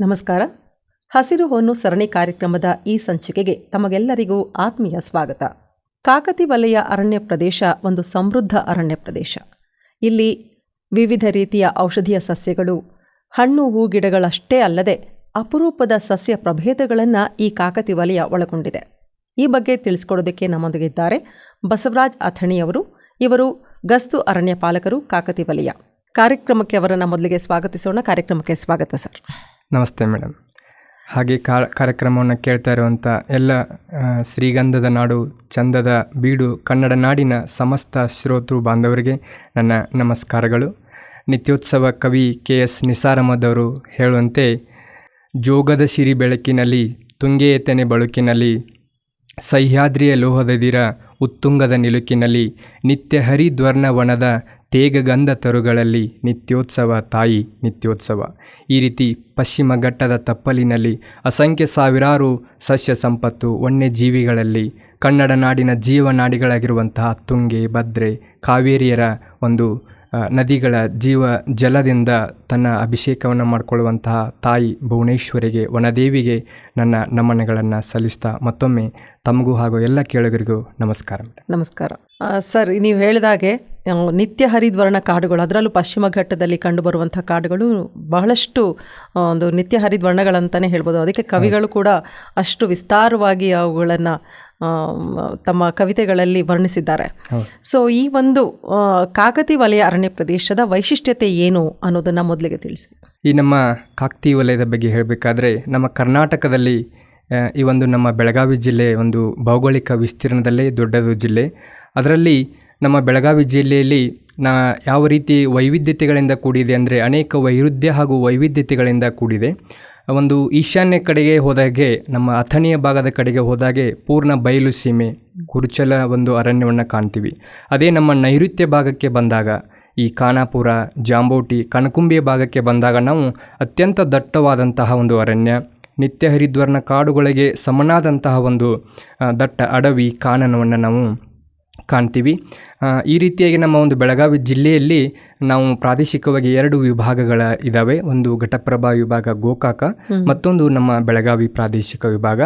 ನಮಸ್ಕಾರ. ಹಸಿರು ಹೊನ್ನು ಸರಣಿ ಕಾರ್ಯಕ್ರಮದ ಈ ಸಂಚಿಕೆಗೆ ತಮಗೆಲ್ಲರಿಗೂ ಆತ್ಮೀಯ ಸ್ವಾಗತ. ಕಾಕತಿ ವಲಯ ಅರಣ್ಯ ಪ್ರದೇಶ ಒಂದು ಸಮೃದ್ಧ ಅರಣ್ಯ ಪ್ರದೇಶ. ಇಲ್ಲಿ ವಿವಿಧ ರೀತಿಯ ಔಷಧೀಯ ಸಸ್ಯಗಳು, ಹಣ್ಣು, ಹೂ ಗಿಡಗಳಷ್ಟೇ ಅಲ್ಲದೆ ಅಪರೂಪದ ಸಸ್ಯ ಪ್ರಭೇದಗಳನ್ನು ಈ ಕಾಕತಿ ವಲಯ ಒಳಗೊಂಡಿದೆ. ಈ ಬಗ್ಗೆ ತಿಳಿಸ್ಕೊಡೋದಕ್ಕೆ ನಮ್ಮೊಂದಿಗಿದ್ದಾರೆ ಬಸವರಾಜ್ ಅಥಣಿಯವರು ಇವರು ಗಸ್ತು ಅರಣ್ಯ ಪಾಲಕರು, ಕಾಕತಿ ವಲಯ. ಕಾರ್ಯಕ್ರಮಕ್ಕೆ ಅವರನ್ನು ಮೊದಲಿಗೆ ಸ್ವಾಗತಿಸೋಣ. ಕಾರ್ಯಕ್ರಮಕ್ಕೆ ಸ್ವಾಗತ ಸರ್. ನಮಸ್ತೆ ಮೇಡಮ್. ಹಾಗೆ ಕಾ, ಕಾರ್ಯಕ್ರಮವನ್ನು ಕೇಳ್ತಾ ಇರುವಂಥ ಎಲ್ಲ ಶ್ರೀಗಂಧದ ನಾಡು, ಚಂದದ ಬೀಡು, ಕನ್ನಡ ನಾಡಿನ ಸಮಸ್ತ ಶ್ರೋತೃ ಬಾಂಧವರಿಗೆ ನನ್ನ ನಮಸ್ಕಾರಗಳು. ನಿತ್ಯೋತ್ಸವ ಕವಿ ಕೆ ಎಸ್ ನಿಸಾರಮದವರು ಹೇಳುವಂತೆ, ಜೋಗದ ಸಿರಿ ಬೆಳಕಿನಲ್ಲಿ, ತುಂಗೆಯೆತ್ತನೆ ಬಳುಕಿನಲ್ಲಿ, ಸಹ್ಯಾದ್ರಿಯ ಲೋಹದದಿರ ಉತ್ತುಂಗದ ನಿಲುಕಿನಲ್ಲಿ ನಿತ್ಯ ಹರಿದ್ವರ್ಣವನದ ತೇಗಗಂಧ ತರುಗಳಲ್ಲಿ ನಿತ್ಯೋತ್ಸವ, ತಾಯಿ ನಿತ್ಯೋತ್ಸವ. ಈ ರೀತಿ ಪಶ್ಚಿಮ ಘಟ್ಟದ ತಪ್ಪಲಿನಲ್ಲಿ ಅಸಂಖ್ಯ ಸಾವಿರಾರು ಸಸ್ಯ ಸಂಪತ್ತು ವನ್ಯಜೀವಿಗಳಲ್ಲಿ ಕನ್ನಡ ನಾಡಿನ ಜೀವನಾಡಿಗಳಾಗಿರುವಂತಹ ತುಂಗೆ, ಭದ್ರೆ, ಕಾವೇರಿಯರ ಒಂದು ನದಿಗಳ ಜೀವ ಜಲದಿಂದ ತನ್ನ ಅಭಿಷೇಕವನ್ನು ಮಾಡಿಕೊಳ್ಳುವಂತಹ ತಾಯಿ ಭುವನೇಶ್ವರಿಗೆ ವನದೇವಿಗೆ ನನ್ನ ನಮನಗಳನ್ನು ಸಲ್ಲಿಸ್ತಾ ಮತ್ತೊಮ್ಮೆ ತಮಗೂ ಹಾಗೂ ಎಲ್ಲ ಕೇಳುಗರಿಗೂ ನಮಸ್ಕಾರ ನಮಸ್ಕಾರ. ಸರ್ ನೀವು ಹೇಳಿದಾಗೆ ನಿತ್ಯ ಹರಿದ್ವರ್ಣ ಕಾಡುಗಳು ಅದರಲ್ಲೂ ಪಶ್ಚಿಮ ಘಟ್ಟದಲ್ಲಿ ಕಂಡುಬರುವಂಥ ಕಾಡುಗಳು ಬಹಳಷ್ಟು ಒಂದು ನಿತ್ಯ ಹರಿದ್ವರ್ಣಗಳಂತಲೇ ಹೇಳ್ಬೋದು. ಅದಕ್ಕೆ ಕವಿಗಳು ಕೂಡ ಅಷ್ಟು ವಿಸ್ತಾರವಾಗಿ ಅವುಗಳನ್ನು ತಮ್ಮ ಕವಿತೆಗಳಲ್ಲಿ ವರ್ಣಿಸಿದ್ದಾರೆ. ಸೊ ಈ ಒಂದು ಕಾಕತಿ ವಲಯ ಅರಣ್ಯ ಪ್ರದೇಶದ ವೈಶಿಷ್ಟ್ಯತೆ ಏನು ಅನ್ನೋದನ್ನು ಮೊದಲಿಗೆ ತಿಳಿಸಿ. ಈ ನಮ್ಮ ಕಾಕತಿ ವಲಯದ ಬಗ್ಗೆ ಹೇಳಬೇಕಾದ್ರೆ ನಮ್ಮ ಕರ್ನಾಟಕದಲ್ಲಿ ಈ ಒಂದು ನಮ್ಮ ಬೆಳಗಾವಿ ಜಿಲ್ಲೆ ಒಂದು ಭೌಗೋಳಿಕ ವಿಸ್ತೀರ್ಣದಲ್ಲೇ ದೊಡ್ಡದು ಜಿಲ್ಲೆ. ಅದರಲ್ಲಿ ನಮ್ಮ ಬೆಳಗಾವಿ ಜಿಲ್ಲೆಯಲ್ಲಿ ನಾ ಯಾವ ರೀತಿ ವೈವಿಧ್ಯತೆಗಳಿಂದ ಕೂಡಿದೆ ಅಂದರೆ ಅನೇಕ ವೈರುಧ್ಯ ಹಾಗೂ ವೈವಿಧ್ಯತೆಗಳಿಂದ ಕೂಡಿದೆ. ಒಂದು ಈಶಾನ್ಯ ಕಡೆಗೆ ಹೋದಾಗೆ, ನಮ್ಮ ಅಥಣಿಯ ಭಾಗದ ಕಡೆಗೆ ಹೋದಾಗೆ ಪೂರ್ಣ ಬಯಲು ಸೀಮೆ, ಕುರುಚಲ ಒಂದು ಅರಣ್ಯವನ್ನು ಕಾಣ್ತೀವಿ. ಅದೇ ನಮ್ಮ ನೈಋತ್ಯ ಭಾಗಕ್ಕೆ ಬಂದಾಗ, ಈ ಖಾನಾಪುರ, ಜಾಂಬೋಟಿ, ಕನಕುಂಬಿಯ ಭಾಗಕ್ಕೆ ಬಂದಾಗ ನಾವು ಅತ್ಯಂತ ದಟ್ಟವಾದಂತಹ ಒಂದು ಅರಣ್ಯ, ನಿತ್ಯ ಹರಿದ್ವರ್ಣ ಕಾಡುಗಳಿಗೆ ಸಮನಾದಂತಹ ಒಂದು ದಟ್ಟ ಅಡವಿ, ಕಾನನವನ್ನು ನಾವು ಕಾಣ್ತೀವಿ. ಈ ರೀತಿಯಾಗಿ ನಮ್ಮ ಒಂದು ಬೆಳಗಾವಿ ಜಿಲ್ಲೆಯಲ್ಲಿ ನಾವು ಪ್ರಾದೇಶಿಕವಾಗಿ ಎರಡು ವಿಭಾಗಗಳ ಇದ್ದಾವೆ ಒಂದು ಘಟಪ್ರಭಾ ವಿಭಾಗ ಗೋಕಾಕ ಮತ್ತೊಂದು ನಮ್ಮ ಬೆಳಗಾವಿ ಪ್ರಾದೇಶಿಕ ವಿಭಾಗ.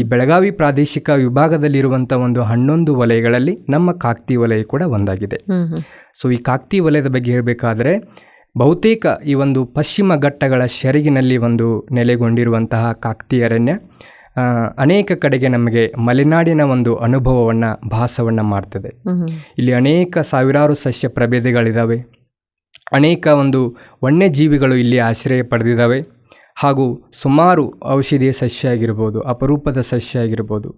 ಈ ಬೆಳಗಾವಿ ಪ್ರಾದೇಶಿಕ ವಿಭಾಗದಲ್ಲಿರುವಂಥ ಒಂದು ಹನ್ನೊಂದು ವಲಯಗಳಲ್ಲಿ ನಮ್ಮ ಕಾಕ್ತಿ ವಲಯ ಕೂಡ ಒಂದಾಗಿದೆ. ಸೊ ಈ ಕಾಕ್ತಿ ವಲಯದ ಬಗ್ಗೆ ಹೇಳಬೇಕಾದ್ರೆ ಬಹುತೇಕ ಈ ಒಂದು ಪಶ್ಚಿಮ ಘಟ್ಟಗಳ ಶೆರಗಿನಲ್ಲಿ ಒಂದು ನೆಲೆಗೊಂಡಿರುವಂತಹ ಕಾಕ್ತಿ ಅರಣ್ಯ. ಅನೇಕ ಕಡೆಗೆ ನಮಗೆ ಮಲೆನಾಡಿನ ಒಂದು ಅನುಭವವನ್ನು ಭಾಸವನ್ನು ಮಾಡ್ತದೆ. ಇಲ್ಲಿ ಅನೇಕ ಸಾವಿರಾರು ಸಸ್ಯ ಪ್ರಭೇದಗಳಿದ್ದಾವೆ ಅನೇಕ ಒಂದು ವನ್ಯಜೀವಿಗಳು ಇಲ್ಲಿ ಆಶ್ರಯ ಪಡೆದಿದ್ದಾವೆ ಹಾಗೂ ಸುಮಾರು ಔಷಧೀಯ ಸಸ್ಯ ಆಗಿರ್ಬೋದು ಅಪರೂಪದ ಸಸ್ಯ ಆಗಿರ್ಬೋದು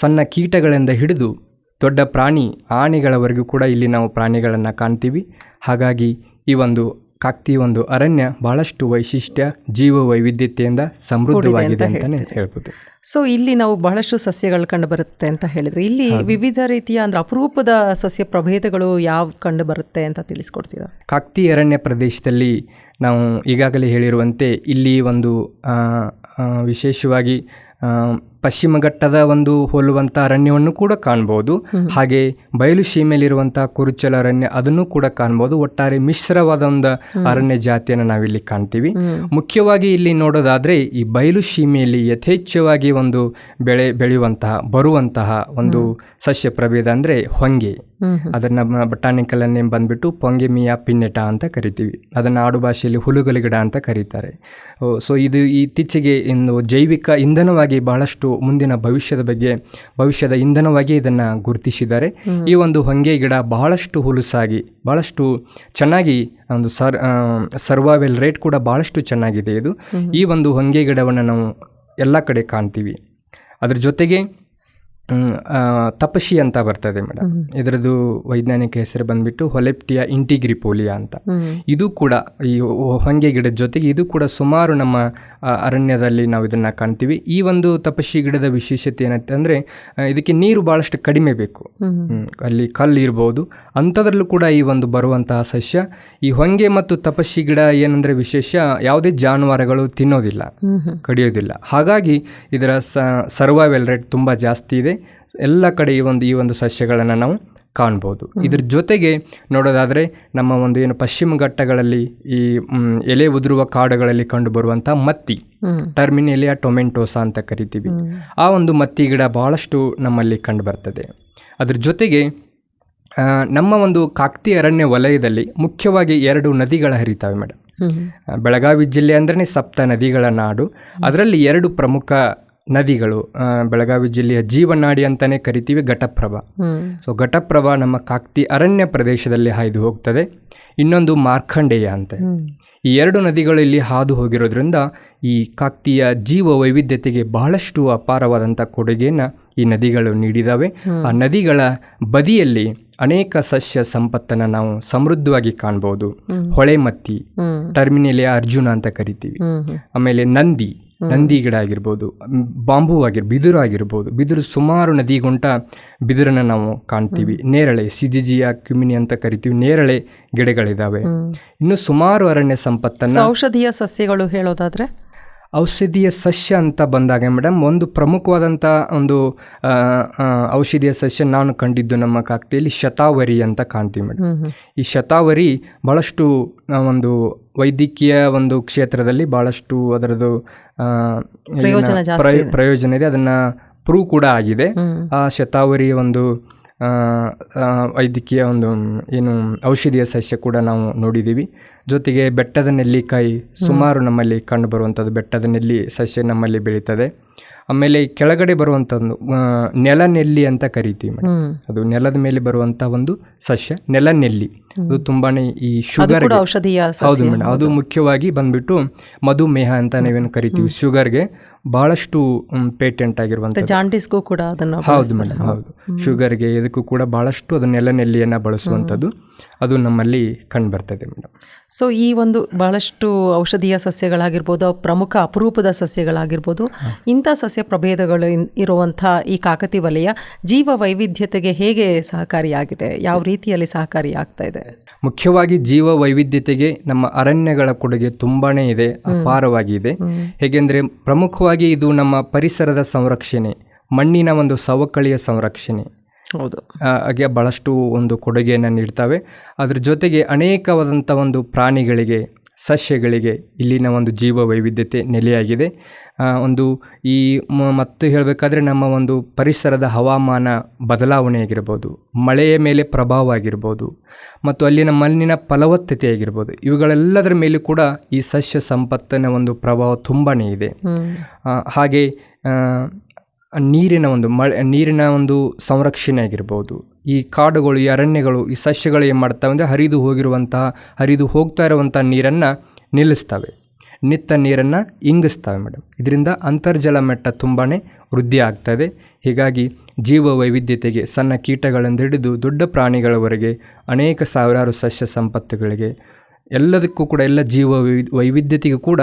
ಸಣ್ಣ ಕೀಟಗಳಿಂದ ಹಿಡಿದು ದೊಡ್ಡ ಪ್ರಾಣಿ ಆನೆಗಳವರೆಗೂ ಕೂಡ ಇಲ್ಲಿ ನಾವು ಪ್ರಾಣಿಗಳನ್ನು ಕಾಣ್ತೀವಿ. ಹಾಗಾಗಿ ಈ ಒಂದು ಕಾಕ್ತಿ ಒಂದು ಅರಣ್ಯ ಬಹಳಷ್ಟು ವೈಶಿಷ್ಟ್ಯ ಜೀವ ವೈವಿಧ್ಯತೆಯಿಂದ ಸಮೃದ್ಧವಾಗಿದೆ ಅಂತಾನೆ ಹೇಳ್ಬೋದು. ಸೊ ಇಲ್ಲಿ ನಾವು ಬಹಳಷ್ಟು ಸಸ್ಯಗಳು ಕಂಡು ಬರುತ್ತೆ ಅಂತ ಹೇಳಿದ್ರೆ. ಇಲ್ಲಿ ವಿವಿಧ ರೀತಿಯ ಅಂದ್ರೆ ಅಪರೂಪದ ಸಸ್ಯ ಪ್ರಭೇದಗಳು ಯಾವ ಕಂಡು ಬರುತ್ತೆ ಅಂತ ತಿಳಿಸ್ಕೊಡ್ತೀರಾ? ಕಾಕ್ತಿ ಅರಣ್ಯ ಪ್ರದೇಶದಲ್ಲಿ ನಾವು ಈಗಾಗಲೇ ಹೇಳಿರುವಂತೆ ಇಲ್ಲಿ ಒಂದು ವಿಶೇಷವಾಗಿ ಪಶ್ಚಿಮ ಘಟ್ಟದ ಒಂದು ಹೋಲುವಂಥ ಅರಣ್ಯವನ್ನು ಕೂಡ ಕಾಣ್ಬೋದು. ಹಾಗೆ ಬಯಲು ಸೀಮೆಯಲ್ಲಿರುವಂಥ ಕುರುಚಲ ಅರಣ್ಯ ಅದನ್ನು ಕೂಡ ಕಾಣ್ಬೋದು. ಒಟ್ಟಾರೆ ಮಿಶ್ರವಾದ ಒಂದು ಅರಣ್ಯ ಜಾತಿಯನ್ನು ನಾವಿಲ್ಲಿ ಕಾಣ್ತೀವಿ. ಮುಖ್ಯವಾಗಿ ಇಲ್ಲಿ ನೋಡೋದಾದ್ರೆ ಈ ಬಯಲು ಸೀಮೆಯಲ್ಲಿ ಯಥೇಚ್ಛವಾಗಿ ಒಂದು ಬೆಳೆ ಬೆಳೆಯುವಂತಹ ಬರುವಂತಹ ಒಂದು ಸಸ್ಯ ಪ್ರಭೇದ ಅಂದರೆ ಹೊಂಗೆ. ಅದನ್ನ ಬಟಾನಿಕಲ್ ನೇಮ್ ಬಂದ್ಬಿಟ್ಟು ಪೊಂಗೆಮಿಯಾ ಪಿನ್ನೆಟ ಅಂತ ಕರಿತೀವಿ. ಅದನ್ನು ಆಡು ಭಾಷೆಯಲ್ಲಿ ಹುಳುಗಲಿ ಗಿಡ ಅಂತ ಕರೀತಾರೆ. ಸೊ ಇದು ಇತ್ತೀಚೆಗೆ ಇನ್ನು ಜೈವಿಕ ಇಂಧನವಾಗಿ ಬಹಳಷ್ಟು ಮುಂದಿನ ಭವಿಷ್ಯದ ಬಗ್ಗೆ ಭವಿಷ್ಯದ ಇಂಧನವಾಗಿ ಇದನ್ನು ಗುರುತಿಸಿದ್ದಾರೆ. ಈ ಒಂದು ಹೊಂಗೆ ಗಿಡ ಬಹಳಷ್ಟು ಹುಲುಸಾಗಿ ಬಹಳಷ್ಟು ಚೆನ್ನಾಗಿ ಒಂದು ಸರ್ ಸರ್ವೈವಲ್ ರೇಟ್ ಕೂಡ ಬಹಳಷ್ಟು ಚೆನ್ನಾಗಿದೆ ಇದು. ಈ ಒಂದು ಹೊಂಗೆ ಗಿಡವನ್ನು ನಾವು ಎಲ್ಲ ಕಡೆ ಕಾಣ್ತೀವಿ. ಅದ್ರ ಜೊತೆಗೆ ತಪಶಿ ಅಂತ ಬರ್ತದೆ ಮೇಡಮ್ ಇದರದ್ದು ವೈಜ್ಞಾನಿಕ ಹೆಸರು ಬಂದ್ಬಿಟ್ಟು ಹೊಲೆಪ್ಟಿಯಾ ಇಂಟಿಗ್ರಿಪೋಲಿಯಾ ಅಂತ. ಇದು ಕೂಡ ಈ ಹೊಂಗೆ ಗಿಡದ ಜೊತೆಗೆ ಇದು ಕೂಡ ಸುಮಾರು ನಮ್ಮ ಅರಣ್ಯದಲ್ಲಿ ನಾವು ಇದನ್ನು ಕಾಣ್ತೀವಿ. ಈ ಒಂದು ತಪಶಿ ಗಿಡದ ವಿಶೇಷತೆ ಏನಂತ ಅಂದರೆ ಇದಕ್ಕೆ ನೀರು ಭಾಳಷ್ಟು ಕಡಿಮೆ ಬೇಕು. ಅಲ್ಲಿ ಕಲ್ಲು ಇರ್ಬೋದು. ಅಂಥದ್ರಲ್ಲೂ ಕೂಡ ಈ ಒಂದು ಬರುವಂತಹ ಸಸ್ಯ. ಈ ಹೊಂಗೆ ಮತ್ತು ತಪಶಿ ಗಿಡ ಏನಂದರೆ ವಿಶೇಷ ಯಾವುದೇ ಜಾನುವಾರುಗಳು ತಿನ್ನೋದಿಲ್ಲ ಕಡಿಯೋದಿಲ್ಲ. ಹಾಗಾಗಿ ಇದರ ಸರ್ವೈವಲ್ ರೇಟ್ ತುಂಬ ಜಾಸ್ತಿ ಇದೆ. ಎಲ್ಲ ಕಡೆ ಈ ಒಂದು ಈ ಒಂದು ಸಸ್ಯಗಳನ್ನು ನಾವು ಕಾಣ್ಬೋದು. ಇದ್ರ ಜೊತೆಗೆ ನೋಡೋದಾದರೆ ನಮ್ಮ ಒಂದು ಏನು ಪಶ್ಚಿಮ ಘಟ್ಟಗಳಲ್ಲಿ ಈ ಎಲೆ ಉದುರುವ ಕಾಡುಗಳಲ್ಲಿ ಕಂಡುಬರುವಂಥ ಮತ್ತಿ. ಟರ್ಮಿನೇಲಿಯಾ ಟೊಮೆಂಟೋಸಾ ಅಂತ ಕರಿತೀವಿ. ಆ ಒಂದು ಮತ್ತಿ ಗಿಡ ಬಹಳಷ್ಟು ನಮ್ಮಲ್ಲಿ ಕಂಡುಬರ್ತದೆ ಅದ್ರ ಜೊತೆಗೆ ನಮ್ಮ ಒಂದು ಕಾಕ್ತಿ ಅರಣ್ಯ ವಲಯದಲ್ಲಿ ಮುಖ್ಯವಾಗಿ ಎರಡು ನದಿಗಳ ಹರಿತಾವೆ ಮೇಡಮ್ ಬೆಳಗಾವಿ ಜಿಲ್ಲೆ ಅಂದ್ರೆ ಸಪ್ತ ನದಿಗಳ ನಾಡು. ಅದರಲ್ಲಿ ಎರಡು ಪ್ರಮುಖ ನದಿಗಳು ಬೆಳಗಾವಿ ಜಿಲ್ಲೆಯ ಜೀವನಾಡಿ ಅಂತಾನೆ ಕರಿತೀವಿ ಘಟಪ್ರಭಾ. ಸೊ ಘಟಪ್ರಭಾ ನಮ್ಮ ಕಾಕ್ತಿ ಅರಣ್ಯ ಪ್ರದೇಶದಲ್ಲಿ ಹಾಯ್ದು ಹೋಗ್ತದೆ. ಇನ್ನೊಂದು ಮಾರ್ಖಂಡೇಯ ಅಂತ. ಈ ಎರಡು ನದಿಗಳು ಇಲ್ಲಿ ಹಾದು ಹೋಗಿರೋದ್ರಿಂದ ಈ ಕಾಕ್ತಿಯ ಜೀವ ವೈವಿಧ್ಯತೆಗೆ ಬಹಳಷ್ಟು ಅಪಾರವಾದಂಥ ಕೊಡುಗೆಯನ್ನು ಈ ನದಿಗಳು ನೀಡಿದಾವೆ. ಆ ನದಿಗಳ ಬದಿಯಲ್ಲಿ ಅನೇಕ ಸಸ್ಯ ಸಂಪತ್ತನ್ನು ನಾವು ಸಮೃದ್ಧವಾಗಿ ಕಾಣ್ಬೋದು. ಹೊಳೆಮತ್ತಿ ಟರ್ಮಿನಲಿಯ ಅರ್ಜುನ ಅಂತ ಕರಿತೀವಿ. ಆಮೇಲೆ ನಂದಿ ನಂದಿ ಗಿಡ ಆಗಿರ್ಬೋದು ಬಾಂಬು ಆಗಿರ್ ಬಿದಿರು ಆಗಿರ್ಬೋದು. ಬಿದಿರು ಸುಮಾರು ನದಿಗುಂಟ ಬಿದಿರನ್ನ ನಾವು ಕಾಣ್ತೀವಿ. ನೇರಳೆ ಸಿಜಿಜಿಯ ಕ್ಯುಮಿನಿ ಅಂತ ಕರಿತೀವಿ. ನೇರಳೆ ಗಿಡಗಳಿದ್ದಾವೆ ಇನ್ನು ಸುಮಾರು ಅರಣ್ಯ ಸಂಪತ್ತನ್ನು ಔಷಧೀಯ ಸಸ್ಯಗಳು ಹೇಳೋದಾದ್ರೆ? ಔಷಧೀಯ ಸಸ್ಯ ಅಂತ ಬಂದಾಗ ಮೇಡಮ್ ಒಂದು ಪ್ರಮುಖವಾದಂಥ ಒಂದು ಔಷಧೀಯ ಸಸ್ಯ ನಾನು ಕಂಡಿದ್ದು ನಮ್ಮ ಕಾಕ್ತಿಯಲ್ಲಿ ಶತಾವರಿ ಅಂತ ಕಾಣ್ತೀವಿ ಮೇಡಮ್. ಈ ಶತಾವರಿ ಭಾಳಷ್ಟು ಒಂದು ವೈದ್ಯಕೀಯ ಒಂದು ಕ್ಷೇತ್ರದಲ್ಲಿ ಭಾಳಷ್ಟು ಅದರದ್ದು ಪ್ರಯೋಜನ ಇದೆ. ಅದನ್ನು ಪ್ರೂವ್ ಕೂಡ ಆಗಿದೆ. ಆ ಶತಾವರಿ ಒಂದು ವೈದ್ಯಕೀಯ ಒಂದು ಏನು ಔಷಧೀಯ ಸಸ್ಯ ಕೂಡ ನಾವು ನೋಡಿದ್ದೀವಿ. ಜೊತೆಗೆ ಬೆಟ್ಟದ ನೆಲ್ಲಿಕಾಯಿ ಸುಮಾರು ನಮ್ಮಲ್ಲಿ ಕಂಡುಬರುವಂಥದ್ದು. ಬೆಟ್ಟದ ನೆಲ್ಲಿ ಸಸ್ಯ ನಮ್ಮಲ್ಲಿ ಬೆಳೀತದೆ. ಆಮೇಲೆ ಕೆಳಗಡೆ ಬರುವಂಥದ್ದು ನೆಲ ನೆಲ್ಲಿ ಅಂತ ಕರಿತೀವಿ ಮೇಡಮ್. ಅದು ನೆಲದ ಮೇಲೆ ಬರುವಂಥ ಒಂದು ಸಸ್ಯ ನೆಲ ನೆಲ್ಲಿ. ಅದು ತುಂಬಾನೇ ಈ ಶುಗರ್ ಕೂಡ ಔಷಧೀಯ ಹೌದು ಮೇಡಮ್. ಅದು ಮುಖ್ಯವಾಗಿ ಬಂದ್ಬಿಟ್ಟು ಮಧುಮೇಹ ಅಂತ ನಾವೇನು ಕರಿತೀವಿ ಶುಗರ್ಗೆ ಬಹಳಷ್ಟು ಪೇಟೆಂಟ್ ಆಗಿರುವಂಥ ಜಾಂಡಿಸ್ಗೂ ಕೂಡ ಅದನ್ನು ಹೌದು ಮೇಡಮ್ ಹೌದು. ಶುಗರ್ಗೆ ಇದಕ್ಕೂ ಕೂಡ ಬಹಳಷ್ಟು ಅದು ನೆಲ ನೆಲ್ಲಿಯನ್ನು ಬಳಸುವಂಥದ್ದು. ಅದು ನಮ್ಮಲ್ಲಿ ಕಂಡು ಬರ್ತದೆ ಮೇಡಮ್. ಸೊ ಈ ಒಂದು ಬಹಳಷ್ಟು ಔಷಧೀಯ ಸಸ್ಯಗಳಾಗಿರ್ಬೋದು ಪ್ರಮುಖ ಅಪರೂಪದ ಸಸ್ಯಗಳಾಗಿರ್ಬೋದು ಇಂಥ ಸಸ್ಯ ಪ್ರಭೇದಗಳು ಇರುವಂಥ ಈ ಕಾಕತಿ ವಲಯ ಜೀವ ವೈವಿಧ್ಯತೆಗೆ ಹೇಗೆ ಸಹಕಾರಿಯಾಗಿದೆ? ಯಾವ ರೀತಿಯಲ್ಲಿ ಸಹಕಾರಿಯಾಗ್ತಾ ಇದೆ? ಮುಖ್ಯವಾಗಿ ಜೀವ ವೈವಿಧ್ಯತೆಗೆ ನಮ್ಮ ಅರಣ್ಯಗಳ ಕೊಡುಗೆ ತುಂಬಾನೇ ಇದೆ ಅಪಾರವಾಗಿದೆ ಹೇಗೆಂದರೆ ಪ್ರಮುಖವಾಗಿ ಇದು ನಮ್ಮ ಪರಿಸರದ ಸಂರಕ್ಷಣೆ ಮಣ್ಣಿನ ಒಂದು ಸವಕಳಿಯ ಸಂರಕ್ಷಣೆ. ಹೌದು. ಹಾಗೆ ಭಾಳಷ್ಟು ಒಂದು ಕೊಡುಗೆಯನ್ನು ನೀಡ್ತವೆ. ಅದ್ರ ಜೊತೆಗೆ ಅನೇಕವಾದಂಥ ಒಂದು ಪ್ರಾಣಿಗಳಿಗೆ ಸಸ್ಯಗಳಿಗೆ ಇಲ್ಲಿನ ಒಂದು ಜೀವ ವೈವಿಧ್ಯತೆ ನೆಲೆಯಾಗಿದೆ ಒಂದು ಈ ಮ- ಮತ್ತು ಹೇಳಬೇಕಾದ್ರೆ ನಮ್ಮ ಒಂದು ಪರಿಸರದ ಹವಾಮಾನ ಬದಲಾವಣೆ ಆಗಿರ್ಬೋದು ಮಳೆಯ ಮೇಲೆ ಪ್ರಭಾವ ಆಗಿರ್ಬೋದು ಮತ್ತು ಅಲ್ಲಿನ ಮಣ್ಣಿನ ಫಲವತ್ತತೆ ಆಗಿರ್ಬೋದು ಇವುಗಳೆಲ್ಲದರ ಮೇಲೂ ಕೂಡ ಈ ಸಸ್ಯ ಸಂಪತ್ತಿನ ಒಂದು ಪ್ರಭಾವ ತುಂಬಾ ಇದೆ. ಹಾಗೆ ನೀರಿನ ಒಂದು ಮಳೆ, ನೀರಿನ ಒಂದು ಸಂರಕ್ಷಣೆ ಆಗಿರ್ಬೋದು. ಈ ಕಾಡುಗಳು, ಈ ಅರಣ್ಯಗಳು, ಈ ಸಸ್ಯಗಳು ಏನು ಮಾಡ್ತವೆ ಅಂದರೆ ಹರಿದು ಹೋಗಿರುವಂತಹ, ಹರಿದು ಹೋಗ್ತಾ ಇರುವಂಥ ನೀರನ್ನು ನಿಲ್ಲಿಸ್ತವೆ. ನಿತ್ತ ನೀರನ್ನು ಇಂಗಿಸ್ತವೆ ಮೇಡಮ್ ಇದರಿಂದ ಅಂತರ್ಜಲ ಮಟ್ಟ ತುಂಬಾ ವೃದ್ಧಿ ಆಗ್ತದೆ ಹೀಗಾಗಿ ಜೀವ ವೈವಿಧ್ಯತೆಗೆ ಸಣ್ಣ ಕೀಟಗಳಿಂದ ಹಿಡಿದು ದೊಡ್ಡ ಪ್ರಾಣಿಗಳವರೆಗೆ, ಅನೇಕ ಸಾವಿರಾರು ಸಸ್ಯ ಸಂಪತ್ತುಗಳಿಗೆ, ಎಲ್ಲದಕ್ಕೂ ಕೂಡ, ಎಲ್ಲ ಜೀವ ವೈವಿ ವೈವಿಧ್ಯತೆಗೂ ಕೂಡ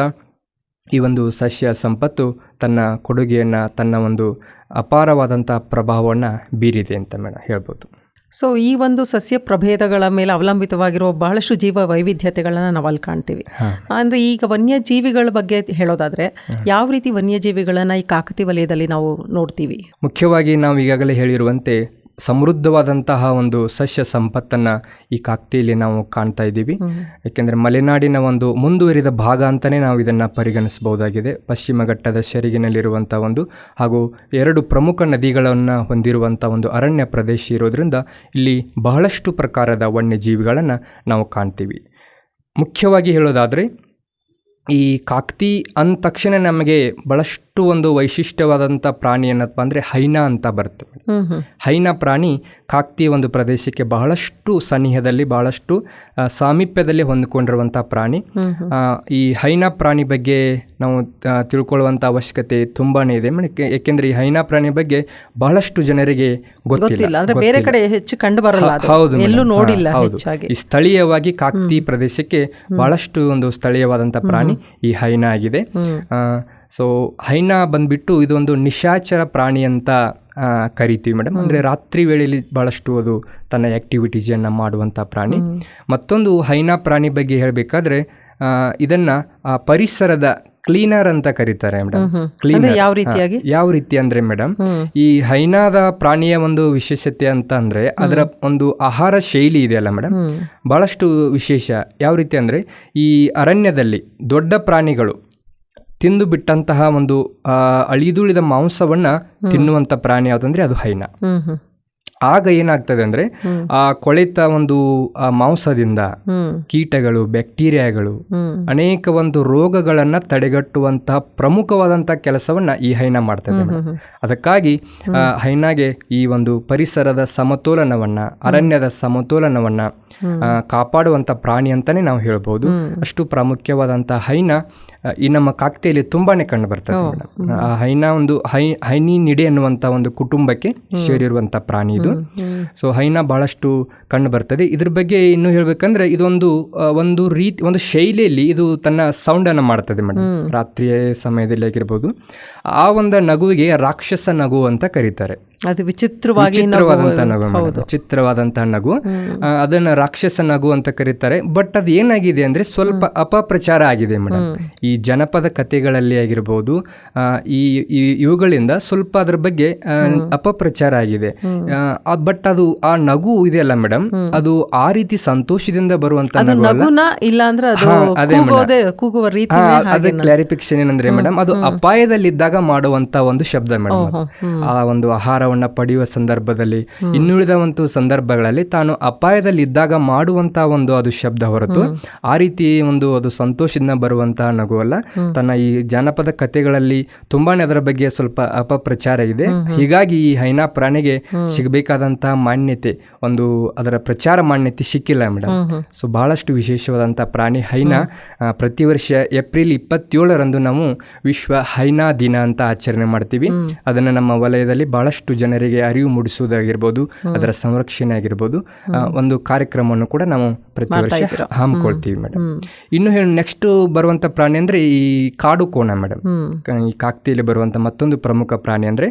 ಈ ಒಂದು ಸಸ್ಯ ಸಂಪತ್ತು ತನ್ನ ಕೊಡುಗೆಯನ್ನು ತನ್ನ ಒಂದು ಅಪಾರವಾದಂಥ ಪ್ರಭಾವವನ್ನು ಬೀರಿದೆ ಅಂತ ಮೇಡಮ್ ಹೇಳ್ಬೋದು. ಸೊ ಈ ಒಂದು ಸಸ್ಯ ಪ್ರಭೇದಗಳ ಮೇಲೆ ಅವಲಂಬಿತವಾಗಿರುವ ಬಹಳಷ್ಟು ಜೀವ ವೈವಿಧ್ಯತೆಗಳನ್ನು ನಾವು ಅಲ್ಲಿ ಕಾಣ್ತೀವಿ. ಅಂದರೆ ಈಗ ವನ್ಯಜೀವಿಗಳ ಬಗ್ಗೆ ಹೇಳೋದಾದರೆ ಯಾವ ರೀತಿ ವನ್ಯಜೀವಿಗಳನ್ನು ಈ ಕಾಕತಿ ವಲಯದಲ್ಲಿ ನಾವು ನೋಡ್ತೀವಿ? ಮುಖ್ಯವಾಗಿ ನಾವು ಈಗಾಗಲೇ ಹೇಳಿರುವಂತೆ ಸಮೃದ್ಧವಾದಂತಹ ಒಂದು ಸಸ್ಯ ಸಂಪತ್ತನ್ನು ಈ ಕಾಕ್ತಿಯಲ್ಲಿ ನಾವು ಕಾಣ್ತಾ ಇದ್ದೀವಿ. ಏಕೆಂದರೆ ಮಲೆನಾಡಿನ ಒಂದು ಮುಂದುವರಿದ ಭಾಗ ಅಂತಲೇ ನಾವು ಇದನ್ನು ಪರಿಗಣಿಸಬಹುದಾಗಿದೆ. ಪಶ್ಚಿಮ ಘಟ್ಟದ ಸೆರಗಿನಲ್ಲಿರುವಂಥ ಒಂದು ಹಾಗೂ ಎರಡು ಪ್ರಮುಖ ನದಿಗಳನ್ನು ಹೊಂದಿರುವಂಥ ಒಂದು ಅರಣ್ಯ ಪ್ರದೇಶ ಇರೋದ್ರಿಂದ ಇಲ್ಲಿ ಬಹಳಷ್ಟು ಪ್ರಕಾರದ ವನ್ಯಜೀವಿಗಳನ್ನು ನಾವು ಕಾಣ್ತೀವಿ. ಮುಖ್ಯವಾಗಿ ಹೇಳೋದಾದರೆ ಈ ಕಾಕ್ತಿ ಅಂದ ತಕ್ಷಣ ನಮಗೆ ಭಾಳಷ್ಟು ಒಂದು ವೈಶಿಷ್ಟ್ಯವಾದಂಥ ಪ್ರಾಣಿ ಏನಪ್ಪ ಅಂದರೆ ಹೈನಾ ಅಂತ ಹ್ಮ್ ಹೈನಾ ಪ್ರಾಣಿ ಕಾಕ್ತಿ ಒಂದು ಪ್ರದೇಶಕ್ಕೆ ಬಹಳಷ್ಟು ಸನಿಹದಲ್ಲಿ ಬಹಳಷ್ಟು ಸಾಮೀಪ್ಯದಲ್ಲಿ ಹೊಂದಿಕೊಂಡಿರುವಂಥ ಪ್ರಾಣಿ. ಈ ಹೈನಾ ಪ್ರಾಣಿ ಬಗ್ಗೆ ನಾವು ತಿಳ್ಕೊಳ್ಳುವಂಥ ಅವಶ್ಯಕತೆ ತುಂಬಾ ಇದೆ. ಏಕೆಂದರೆ ಈ ಹೈನಾ ಪ್ರಾಣಿ ಬಗ್ಗೆ ಬಹಳಷ್ಟು ಜನರಿಗೆ ಗೊತ್ತಿಲ್ಲ. ಅಂದ್ರೆ ಬೇರೆ ಕಡೆ ಹೆಚ್ಚು ಕಂಡು ಬರಲ್ಲ. ಹೌದು. ಎಲ್ಲೂ ನೋಡಿಲ್ಲ ಹೌದು. ಈ ಸ್ಥಳೀಯವಾಗಿ ಕಾಕ್ತಿ ಪ್ರದೇಶಕ್ಕೆ ಬಹಳಷ್ಟು ಒಂದು ಸ್ಥಳೀಯವಾದಂಥ ಪ್ರಾಣಿ ಈ ಹೈನಾ ಆಗಿದೆ. ಸೊ ಹೈನಾ ಬಂದ್ಬಿಟ್ಟು ಇದೊಂದು ನಿಶಾಚರ ಪ್ರಾಣಿ ಅಂತ ಕರಿತೀವಿ ಮೇಡಮ್ ಅಂದರೆ ರಾತ್ರಿ ವೇಳೆಯಲ್ಲಿ ಬಹಳಷ್ಟು ಅದು ತನ್ನ ಆ್ಯಕ್ಟಿವಿಟೀಸನ್ನು ಮಾಡುವಂಥ ಪ್ರಾಣಿ. ಮತ್ತೊಂದು ಹೈನಾ ಪ್ರಾಣಿ ಬಗ್ಗೆ ಹೇಳಬೇಕಾದ್ರೆ ಇದನ್ನು ಪರಿಸರದ ಕ್ಲೀನರ್ ಅಂತ ಕರೀತಾರೆ ಮೇಡಮ್ ಕ್ಲೀನರ್ ಯಾವ ರೀತಿಯಾಗಿ? ಯಾವ ರೀತಿ ಅಂದ್ರೆ ಮೇಡಮ್ ಈ ಹೈನಾದ ಪ್ರಾಣಿಯ ಒಂದು ವಿಶೇಷತೆ ಅಂತ ಅಂದ್ರೆ ಅದರ ಒಂದು ಆಹಾರ ಶೈಲಿ ಇದೆಯಲ್ಲ ಮೇಡಮ್ ಭಾಳಷ್ಟು ಬಹಳಷ್ಟು ವಿಶೇಷ. ಯಾವ ರೀತಿ ಅಂದರೆ ಈ ಅರಣ್ಯದಲ್ಲಿ ದೊಡ್ಡ ಪ್ರಾಣಿಗಳು ತಿಂದು ಬಿಟ್ಟಂತಹ ಒಂದು ಅಳಿದುಳಿದ ಮಾಂಸವನ್ನ ತಿನ್ನುವಂತ ಪ್ರಾಣಿ ಯಾವುದಂದ್ರೆ ಅದು ಹೈನ. ಆಗ ಏನಾಗ್ತದೆ ಅಂದ್ರೆ ಆ ಕೊಳೆತ ಒಂದು ಆ ಮಾಂಸದಿಂದ ಕೀಟಗಳು ಬ್ಯಾಕ್ಟೀರಿಯಾಗಳು ಅನೇಕ ಒಂದು ರೋಗಗಳನ್ನು ತಡೆಗಟ್ಟುವಂತಹ ಪ್ರಮುಖವಾದಂತಹ ಕೆಲಸವನ್ನ ಈ ಹೈನ ಮಾಡ್ತದೆ. ಅದಕ್ಕಾಗಿ ಹೈನಾಗೆ ಈ ಒಂದು ಪರಿಸರದ ಸಮತೋಲನವನ್ನ ಅರಣ್ಯದ ಸಮತೋಲನವನ್ನ ಕಾಪಾಡುವಂತ ಪ್ರಾಣಿ ಅಂತಾನೆ ನಾವು ಹೇಳ್ಬೋದು. ಅಷ್ಟು ಪ್ರಾಮುಖ್ಯವಾದಂತಹ ಹೈನ ಈ ನಮ್ಮ ಕಾಕ್ತಿಯಲ್ಲಿ ತುಂಬಾನೇ ಕಂಡು ಬರ್ತದೆ ಆ ಹೈನ ಒಂದು ಹೈ ಹೈನಿ ನಿಡೆ ಅನ್ನುವಂತ ಒಂದು ಕುಟುಂಬಕ್ಕೆ ಸೇರಿರುವಂತ ಪ್ರಾಣಿ ಇದು. ಸೊ ಹೈನ ಬಹಳಷ್ಟು ಕಂಡು ಬರ್ತದೆ. ಇದ್ರ ಬಗ್ಗೆ ಇನ್ನು ಹೇಳಬೇಕಂದ್ರೆ ಇದೊಂದು ಒಂದು ರೀತಿ ಒಂದು ಶೈಲಿಯಲ್ಲಿ ಇದು ತನ್ನ ಸೌಂಡ್ ಅನ್ನು ಮಾಡ್ತದೆ ಮೇಡಮ್ ರಾತ್ರಿಯ ಸಮಯದಲ್ಲಿ ಆಗಿರ್ಬೋದು. ಆ ಒಂದು ನಗುವಿಗೆ ರಾಕ್ಷಸ ನಗು ಅಂತ ಕರೀತಾರೆ. ಅದು ವಿಚಿತ್ರವಾಗಿ. ವಿಚಿತ್ರವಾದಂತಹ ನಗು ಅದನ್ನ ರಾಕ್ಷಸ ನಗು ಅಂತ ಕರೀತಾರೆ. ಬಟ್ ಅದು ಏನಾಗಿದೆ ಅಂದ್ರೆ ಸ್ವಲ್ಪ ಅಪಪ್ರಚಾರ ಆಗಿದೆ ಮೇಡಮ್. ಈ ಜನಪದ ಕಥೆಗಳಲ್ಲಿ ಆಗಿರ್ಬೋದು ಈ ಇವುಗಳಿಂದ ಸ್ವಲ್ಪ ಅದ್ರ ಬಗ್ಗೆ ಅಪಪ್ರಚಾರ ಆಗಿದೆ. ಬಟ್ ಅದು ಆ ನಗು ಇದೆಯಲ್ಲ ಮೇಡಮ್ ಅದು ಆ ರೀತಿ ಸಂತೋಷದಿಂದ ಬರುವಂತ ಅದು ಅಲ್ಲ. ಕ್ಲಾರಿಫಿಕೇಶನ್ ಏನಂದ್ರೆ ಮೇಡಮ್ ಅದು ಅಪಾಯದಲ್ಲಿದ್ದಾಗ ಮಾಡುವಂತ ಒಂದು ಶಬ್ದ ಮೇಡಮ್ ಆ ಒಂದು ಆಹಾರವನ್ನ ಪಡೆಯುವ ಸಂದರ್ಭದಲ್ಲಿ ಇನ್ನುಳಿದ ಒಂದು ಸಂದರ್ಭಗಳಲ್ಲಿ ತಾನು ಅಪಾಯದಲ್ಲಿ ಇದ್ದಾಗ ಮಾಡುವಂತ ಒಂದು ಅದು ಶಬ್ದ ಹೊರತು ಆ ರೀತಿ ಒಂದು ಅದು ಸಂತೋಷದಿಂದ ಬರುವಂತಹ ನಗು ಅಲ್ಲ ತನ್ನ ಈ ಜಾನಪದ ಕಥೆಗಳಲ್ಲಿ ತುಂಬಾನೇ ಅದರ ಬಗ್ಗೆ ಸ್ವಲ್ಪ ಅಪಪ್ರಚಾರ ಇದೆ. ಹೀಗಾಗಿ ಈ ಹೈನಾ ಪ್ರಾಣಿಗೆ ಸಿಗಬೇಕಾದಂತಹ ಮಾನ್ಯತೆ ಒಂದು ಅದರ ಪ್ರಚಾರ ಮಾನ್ಯತೆ ಸಿಕ್ಕಿಲ್ಲ ಮೇಡಮ್ ಸೊ ಬಹಳಷ್ಟು ವಿಶೇಷವಾದಂತಹ ಪ್ರಾಣಿ ಹೈನಾ ಪ್ರತಿ ವರ್ಷ ಏಪ್ರಿಲ್ ಇಪ್ಪತ್ತೇಳರಂದು ನಾವು ವಿಶ್ವ ಹೈನಾ ದಿನ ಅಂತ ಆಚರಣೆ ಮಾಡ್ತೀವಿ. ಅದನ್ನು ನಮ್ಮ ವಲಯದಲ್ಲಿ ಬಹಳಷ್ಟು ಜನರಿಗೆ ಅರಿವು ಮೂಡಿಸುವುದಾಗಿರ್ಬೋದು ಅದರ ಸಂರಕ್ಷಣೆ ಆಗಿರ್ಬೋದು ಒಂದು ಕಾರ್ಯಕ್ರಮವನ್ನು ಕೂಡ ನಾವು ಪ್ರತಿ ವರ್ಷ ಹಮ್ಮಿಕೊಳ್ತೀವಿ ಮೇಡಮ್ ಇನ್ನು ಹೇಳಿ ನೆಕ್ಸ್ಟ್ ಬರುವಂತ ಪ್ರಾಣಿ ಅಂದ್ರೆ ಈ ಕಾಡು ಕೋಣ ಮೇಡಮ್ ಈ ಕಾಕ್ತಿಯಲ್ಲಿ ಬರುವಂತ ಮತ್ತೊಂದು ಪ್ರಮುಖ ಪ್ರಾಣಿ ಅಂದ್ರೆ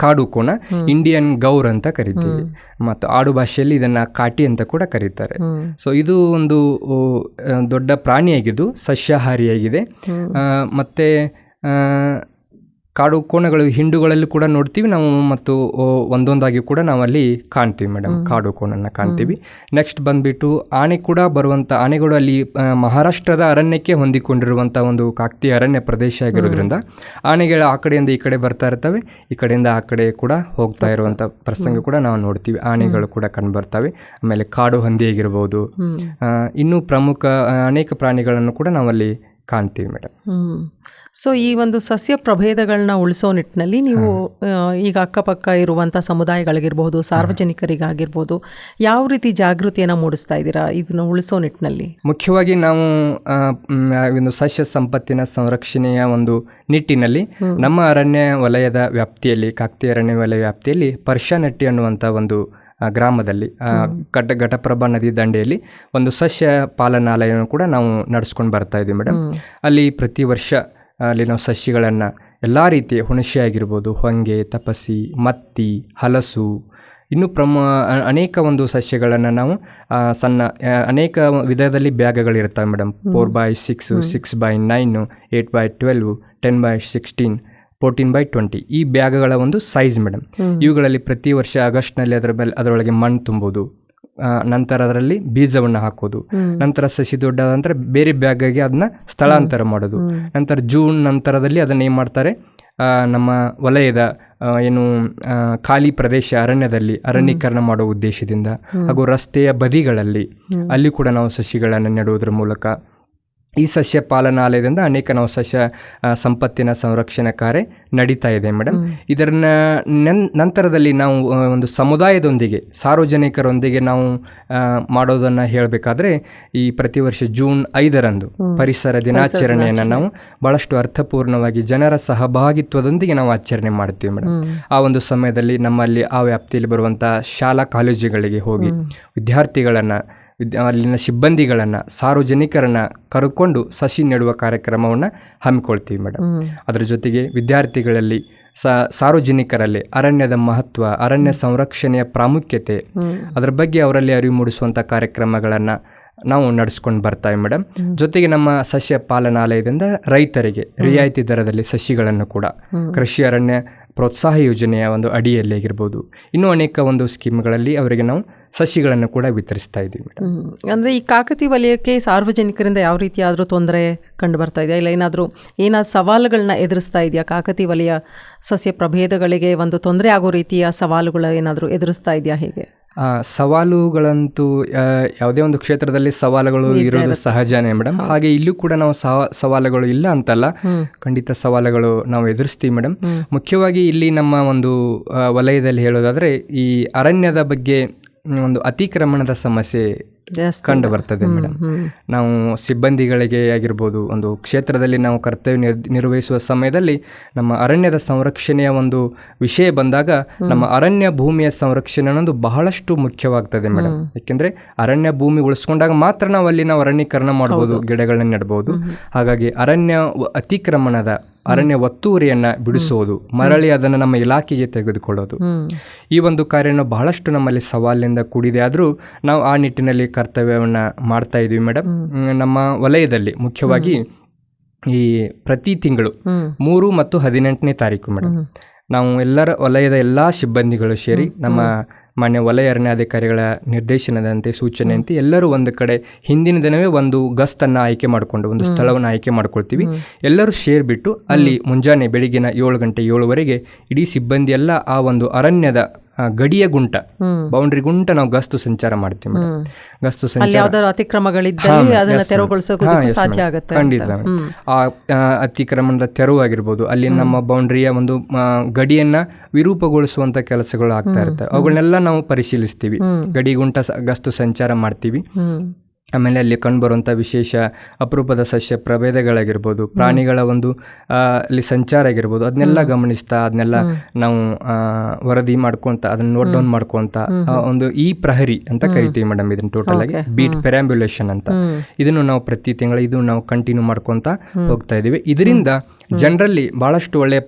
ಕಾಡು ಕೋಣ ಇಂಡಿಯನ್ ಗೌರ್ ಅಂತ ಕರಿತೀವಿ. ಮತ್ತು ಆಡು ಭಾಷೆಯಲ್ಲಿ ಇದನ್ನ ಕಾಟಿ ಅಂತ ಕೂಡ ಕರೀತಾರೆ. ಸೊ ಇದು ಒಂದು ದೊಡ್ಡ ಪ್ರಾಣಿಯಾಗಿದ್ದು ಸಸ್ಯಾಹಾರಿಯಾಗಿದೆ. ಮತ್ತೆ ಕಾಡು ಕೋಣಗಳು ಹಿಂಡುಗಳಲ್ಲಿ ಕೂಡ ನೋಡ್ತೀವಿ. ನಾವು ಮತ್ತು ಒಂದೊಂದಾಗಿ ಕೂಡ ನಾವಲ್ಲಿ ಕಾಣ್ತೀವಿ ಮೇಡಮ್. ಕಾಡು ಕೋಣನ ಕಾಣ್ತೀವಿ. ನೆಕ್ಸ್ಟ್ ಬಂದ್ಬಿಟ್ಟು ಆನೆ ಕೂಡ ಬರುವಂಥ ಆನೆಗಳು ಅಲ್ಲಿ ಮಹಾರಾಷ್ಟ್ರದ ಅರಣ್ಯಕ್ಕೆ ಹೊಂದಿಕೊಂಡಿರುವಂಥ ಒಂದು ಕಾಕ್ತಿ ಅರಣ್ಯ ಪ್ರದೇಶ ಆಗಿರೋದ್ರಿಂದ ಆನೆಗಳು ಆ ಕಡೆಯಿಂದ ಈ ಕಡೆ ಬರ್ತಾ ಇರ್ತವೆ. ಈ ಕಡೆಯಿಂದ ಆ ಕಡೆ ಕೂಡ ಹೋಗ್ತಾ ಇರುವಂಥ ಪ್ರಸಂಗ ಕೂಡ ನಾವು ನೋಡ್ತೀವಿ. ಆನೆಗಳು ಕೂಡ ಕಂಡು ಬರ್ತವೆ. ಆಮೇಲೆ ಕಾಡು ಹಂದಿ ಆಗಿರ್ಬೋದು. ಇನ್ನೂ ಪ್ರಮುಖ ಅನೇಕ ಪ್ರಾಣಿಗಳನ್ನು ಕೂಡ ನಾವಲ್ಲಿ ಕಾಣ್ತೀವಿ ಮೇಡಮ್. ಸೊ ಈ ಒಂದು ಸಸ್ಯ ಪ್ರಭೇದಗಳನ್ನ ಉಳಿಸೋ ನಿಟ್ಟಿನಲ್ಲಿ ನೀವು ಈಗ ಅಕ್ಕಪಕ್ಕ ಇರುವಂಥ ಸಮುದಾಯಗಳಿಗಿರ್ಬೋದು ಸಾರ್ವಜನಿಕರಿಗಾಗಿರ್ಬೋದು ಯಾವ ರೀತಿ ಜಾಗೃತಿಯನ್ನು ಮೂಡಿಸ್ತಾ ಇದ್ದೀರಾ ಇದನ್ನ ಉಳಿಸೋ ನಿಟ್ಟಿನಲ್ಲಿ ಮುಖ್ಯವಾಗಿ ನಾವು ಒಂದು ಸಸ್ಯ ಸಂಪತ್ತಿನ ಸಂರಕ್ಷಣೆಯ ಒಂದು ನಿಟ್ಟಿನಲ್ಲಿ ನಮ್ಮ ಅರಣ್ಯ ವಲಯದ ವ್ಯಾಪ್ತಿಯಲ್ಲಿ ಕಾಕ್ತಿ ಅರಣ್ಯ ವಲಯ ವ್ಯಾಪ್ತಿಯಲ್ಲಿ ಪರ್ಷನಟ್ಟಿ ಅನ್ನುವಂಥ ಒಂದು ಗ್ರಾಮದಲ್ಲಿ ಘಟ ಘಟಪ್ರಭಾ ನದಿ ದಂಡೆಯಲ್ಲಿ ಒಂದು ಸಸ್ಯ ಪಾಲನಾಲಯವನ್ನು ಕೂಡ ನಾವು ನಡೆಸ್ಕೊಂಡು ಬರ್ತಾ ಇದ್ದೀವಿ ಮೇಡಮ್. ಅಲ್ಲಿ ಪ್ರತಿ ವರ್ಷ ಅಲ್ಲಿ ನಾವು ಸಸ್ಯಗಳನ್ನು ಎಲ್ಲ ರೀತಿಯ ಹುಣಸೆ ಆಗಿರ್ಬೋದು ಹೊಂಗೆ ತಪಸಿ ಮತ್ತಿ ಹಲಸು ಇನ್ನು ಪ್ರಮ ಅನೇಕ ಒಂದು ಸಸ್ಯಗಳನ್ನು ನಾವು ಸಣ್ಣ ಅನೇಕ ವಿಧದಲ್ಲಿ ಬ್ಯಾಗ್ಗಳಿರ್ತವೆ madam. Four by six six by nine eight by twelve ten by sixteen fourteen by twenty ಈ ಬ್ಯಾಗ್ಗಳ ಒಂದು ಸೈಜ್ ಮೇಡಮ್ ಇವುಗಳಲ್ಲಿ ಪ್ರತಿ ವರ್ಷ ಆಗಸ್ಟ್ನಲ್ಲಿ ಅದರ ಮೇಲೆ ಅದರೊಳಗೆ ಮಣ್ಣು ತುಂಬೋದು. ನಂತರ ಅದರಲ್ಲಿ ಬೀಜವನ್ನು ಹಾಕೋದು. ನಂತರ ಸಸಿ ದೊಡ್ಡದ ನಂತರ ಬೇರೆ ಬ್ಯಾಗ್ಗೆ ಅದನ್ನ ಸ್ಥಳಾಂತರ ಮಾಡೋದು. ನಂತರ ಜೂನ್ ನಂತರದಲ್ಲಿ ಅದನ್ನು ಏನು ಮಾಡ್ತಾರೆ? ನಮ್ಮ ವಲಯದ ಏನು ಖಾಲಿ ಪ್ರದೇಶ ಅರಣ್ಯದಲ್ಲಿ ಅರಣ್ಯೀಕರಣ ಮಾಡುವ ಉದ್ದೇಶದಿಂದ ಹಾಗೂ ರಸ್ತೆಯ ಬದಿಗಳಲ್ಲಿ ಅಲ್ಲಿ ಕೂಡ ನಾವು ಸಸಿಗಳನ್ನು ನೆಡುವುದರ ಮೂಲಕ ಈ ಸಸ್ಯ ಪಾಲನಾಲಯದಿಂದ ಅನೇಕ ನಾವು ಸಸ್ಯ ಸಂಪತ್ತಿನ ಸಂರಕ್ಷಣಾ ಕಾರ್ಯ ನಡೀತಾ ಇದೆ ಮೇಡಮ್ ಇದನ್ನ ನನ್ ನಂತರದಲ್ಲಿ ನಾವು ಒಂದು ಸಮುದಾಯದೊಂದಿಗೆ ಸಾರ್ವಜನಿಕರೊಂದಿಗೆ ನಾವು ಮಾಡೋದನ್ನು ಮಾಡೋದನ್ನ ಹೇಳಬೇಕಾದ್ರೆ ಈ ಪ್ರತಿ ವರ್ಷ ಜೂನ್ ಐದರಂದು ಪರಿಸರ ದಿನಾಚರಣೆಯನ್ನು ನಾವು ಬಹಳಷ್ಟು ಅರ್ಥಪೂರ್ಣವಾಗಿ ಜನರ ಸಹಭಾಗಿತ್ವದೊಂದಿಗೆ ನಾವು ಆಚರಣೆ ಮಾಡ್ತೀವಿ ಮೇಡಮ್ ಆ ಒಂದು ಸಮಯದಲ್ಲಿ ನಮ್ಮಲ್ಲಿ ಆ ವ್ಯಾಪ್ತಿಯಲ್ಲಿ ಬರುವಂಥ ಶಾಲಾ ಕಾಲೇಜುಗಳಿಗೆ ಹೋಗಿ ವಿದ್ಯಾರ್ಥಿಗಳನ್ನು ವಿದ್ಯಾ ಅಲ್ಲಿನ ಸಿಬ್ಬಂದಿಗಳನ್ನು ಸಾರ್ವಜನಿಕರನ್ನು ಕರ್ಕೊಂಡು ಸಸಿ ನೆಡುವ ಕಾರ್ಯಕ್ರಮವನ್ನು ಹಮ್ಮಿಕೊಳ್ತೀವಿ ಮೇಡಮ್ ಅದರ ಜೊತೆಗೆ ವಿದ್ಯಾರ್ಥಿಗಳಲ್ಲಿ ಸ ಸಾರ್ವಜನಿಕರಲ್ಲಿ ಅರಣ್ಯದ ಮಹತ್ವ ಅರಣ್ಯ ಸಂರಕ್ಷಣೆಯ ಪ್ರಾಮುಖ್ಯತೆ ಅದರ ಬಗ್ಗೆ ಅವರಲ್ಲಿ ಅರಿವು ಮೂಡಿಸುವಂಥ ಕಾರ್ಯಕ್ರಮಗಳನ್ನು ನಾವು ನಡೆಸ್ಕೊಂಡು ಬರ್ತಾವೆ ಮೇಡಮ್ ಜೊತೆಗೆ ನಮ್ಮ ಸಸ್ಯ ಪಾಲನಾಲಯದಿಂದ ರೈತರಿಗೆ ರಿಯಾಯಿತಿ ದರದಲ್ಲಿ ಸಸಿಗಳನ್ನು ಕೂಡ ಕೃಷಿ ಅರಣ್ಯ ಪ್ರೋತ್ಸಾಹ ಯೋಜನೆಯ ಒಂದು ಅಡಿಯಲ್ಲಿ ಆಗಿರ್ಬೋದು. ಇನ್ನೂ ಅನೇಕ ಒಂದು ಸ್ಕೀಮ್ಗಳಲ್ಲಿ ಅವರಿಗೆ ನಾವು ಸಸಿಗಳನ್ನು ಕೂಡ ವಿತರಿಸ್ತಾ ಇದ್ದೀವಿ ಅಂದರೆ ಈ ಕಾಕತಿ ವಲಯಕ್ಕೆ ಸಾರ್ವಜನಿಕರಿಂದ ಯಾವ ರೀತಿಯಾದರೂ ತೊಂದರೆ ಕಂಡು ಬರ್ತಾ ಇದೆಯಾ? ಇಲ್ಲ ಏನಾದರೂ ಏನಾದರೂ ಸವಾಲುಗಳನ್ನ ಎದುರಿಸ್ತಾ ಇದೆಯಾ? ಕಾಕತಿ ವಲಯ ಸಸ್ಯ ಪ್ರಭೇದಗಳಿಗೆ ಒಂದು ತೊಂದರೆ ಆಗೋ ರೀತಿಯ ಸವಾಲುಗಳು ಏನಾದರೂ ಎದುರಿಸ್ತಾ ಇದೆಯಾ ಹೇಗೆ? ಸವಾಲುಗಳಂತೂ ಯಾವುದೇ ಒಂದು ಕ್ಷೇತ್ರದಲ್ಲಿ ಸವಾಲುಗಳು ಇರೋದು ಸಹಜನೇ ಮೇಡಮ್. ಹಾಗೆ ಇಲ್ಲೂ ಕೂಡ ನಾವು ಸವ ಸವಾಲುಗಳು ಇಲ್ಲ ಅಂತಲ್ಲ. ಖಂಡಿತ ಸವಾಲುಗಳು ನಾವು ಎದುರಿಸ್ತೀವಿ ಮೇಡಮ್. ಮುಖ್ಯವಾಗಿ ಇಲ್ಲಿ ನಮ್ಮ ಒಂದು ವಲಯದಲ್ಲಿ ಹೇಳೋದಾದ್ರೆ ಈ ಅರಣ್ಯದ ಬಗ್ಗೆ ಒಂದು ಅತಿಕ್ರಮಣದ ಸಮಸ್ಯೆ ಕಂಡು ಬರ್ತದೆ ಮೇಡಮ್. ನಾವು ಸಿಬ್ಬಂದಿಗಳಿಗೆ ಆಗಿರ್ಬೋದು ಒಂದು ಕ್ಷೇತ್ರದಲ್ಲಿ ನಾವು ಕರ್ತವ್ಯ ನಿರ್- ನಿರ್ವಹಿಸುವ ಸಮಯದಲ್ಲಿ ನಮ್ಮ ಅರಣ್ಯದ ಸಂರಕ್ಷಣೆಯ ಒಂದು ವಿಷಯ ಬಂದಾಗ ನಮ್ಮ ಅರಣ್ಯ ಭೂಮಿಯ ಸಂರಕ್ಷಣೆ ಅನ್ನೋದು ಬಹಳಷ್ಟು ಮುಖ್ಯವಾಗ್ತದೆ ಮೇಡಮ್. ಯಾಕೆಂದ್ರೆ ಅರಣ್ಯ ಭೂಮಿ ಉಳಿಸ್ಕೊಂಡಾಗ ಮಾತ್ರ ನಾವು ಅಲ್ಲಿ ನಾವು ಅರಣ್ಯೀಕರಣ ಮಾಡ್ಬೋದು ಗಿಡಗಳನ್ನ ನೆಡ್ಬೋದು. ಹಾಗಾಗಿ ಅರಣ್ಯ ಅತಿಕ್ರಮಣದ ಅರಣ್ಯ ಒತ್ತುವರಿಯನ್ನ ಬಿಡಿಸೋದು ಮರಳಿ ಅದನ್ನು ನಮ್ಮ ಇಲಾಖೆಗೆ ತೆಗೆದುಕೊಳ್ಳೋದು. ಈ ಒಂದು ಕಾರ್ಯನ ಬಹಳಷ್ಟು ನಮ್ಮಲ್ಲಿ ಸವಾಲಿನಿಂದ ಕೂಡಿದೆ. ಆದರೂ ನಾವು ಆ ನಿಟ್ಟಿನಲ್ಲಿ ಕರ್ತವ್ಯವನ್ನು ಮಾಡ್ತಾ ಇದ್ದೀವಿ ಮೇಡಮ್ ನಮ್ಮ ವಲಯದಲ್ಲಿ ಮುಖ್ಯವಾಗಿ ಈ ಪ್ರತಿ ತಿಂಗಳು ಮೂರು ಮತ್ತು ಹದಿನೆಂಟನೇ ತಾರೀಕು ಮೇಡಮ್ ನಾವು ಎಲ್ಲರ ವಲಯದ ಎಲ್ಲ ಸಿಬ್ಬಂದಿಗಳು ಸೇರಿ ನಮ್ಮ ಮಾನ್ಯ ವಲಯ ಅರಣ್ಯಾಧಿಕಾರಿಗಳ ನಿರ್ದೇಶನದಂತೆ ಸೂಚನೆಯಂತೆ ಎಲ್ಲರೂ ಒಂದು ಕಡೆ ಹಿಂದಿನ ದಿನವೇ ಒಂದು ಗಸ್ತನ್ನು ಆಯ್ಕೆ ಮಾಡಿಕೊಂಡು ಒಂದು ಸ್ಥಳವನ್ನು ಆಯ್ಕೆ ಮಾಡ್ಕೊಳ್ತೀವಿ. ಎಲ್ಲರೂ ಶೇರ್ ಬಿಟ್ಟು ಅಲ್ಲಿ ಮುಂಜಾನೆ ಬೆಳಗಿನ ಏಳು ಗಂಟೆ ಏಳುವರೆಗೆ ಇಡೀ ಸಿಬ್ಬಂದಿ ಎಲ್ಲ ಆ ಒಂದು ಅರಣ್ಯದ ಗಡಿಯ ಗುಂಟ ಬೌಂಡ್ರಿ ಗುಂಟ ನಾವು ಗಸ್ತು ಸಂಚಾರ ಮಾಡ್ತೀವಿ. ಗಸ್ತು ಸಂಚಾರ ಖಂಡಿತ. ಆ ಅತಿಕ್ರಮಣದ ತೆರವು ಆಗಿರ್ಬೋದು ಅಲ್ಲಿ ನಮ್ಮ ಬೌಂಡ್ರಿಯ ಒಂದು ಗಡಿಯನ್ನ ವಿರೂಪಗೊಳಿಸುವಂತ ಕೆಲಸಗಳು ಆಗ್ತಾ ಇರ್ತವೆ ಅವುಗಳನ್ನೆಲ್ಲ ನಾವು ಪರಿಶೀಲಿಸ್ತೀವಿ. ಗಡಿಗುಂಟ ಗಸ್ತು ಸಂಚಾರ ಮಾಡ್ತೀವಿ. ಆಮೇಲೆ ಅಲ್ಲಿ ಕಂಡುಬರುವಂಥ ವಿಶೇಷ ಅಪರೂಪದ ಸಸ್ಯ ಪ್ರಭೇದಗಳಾಗಿರ್ಬೋದು ಪ್ರಾಣಿಗಳ ಒಂದು ಅಲ್ಲಿ ಸಂಚಾರ ಆಗಿರ್ಬೋದು ಅದನ್ನೆಲ್ಲ ಗಮನಿಸ್ತಾ ಅದನ್ನೆಲ್ಲ ನಾವು ವರದಿ ಮಾಡ್ಕೊಂತ ಅದನ್ನ ನೋಟ್ ಡೌನ್ ಮಾಡ್ಕೊಂತ ಒಂದು ಈ ಪ್ರಹರಿ ಅಂತ ಕರಿತೀವಿ ಮೇಡಮ್ ಇದನ್ನ ಟೋಟಲ್ ಆಗಿ ಬೀಟ್ ಪೆರಾಂಬ್ಯುಲೇಷನ್ ಅಂತ. ಇದನ್ನು ನಾವು ಪ್ರತಿ ತಿಂಗಳ ಇದು ನಾವು ಕಂಟಿನ್ಯೂ ಮಾಡ್ಕೊತ ಹೋಗ್ತಾ ಇದೀವಿ. ಇದರಿಂದ ಜನರಲ್ಲಿ ಬಹಳಷ್ಟು ಒಳ್ಳೆ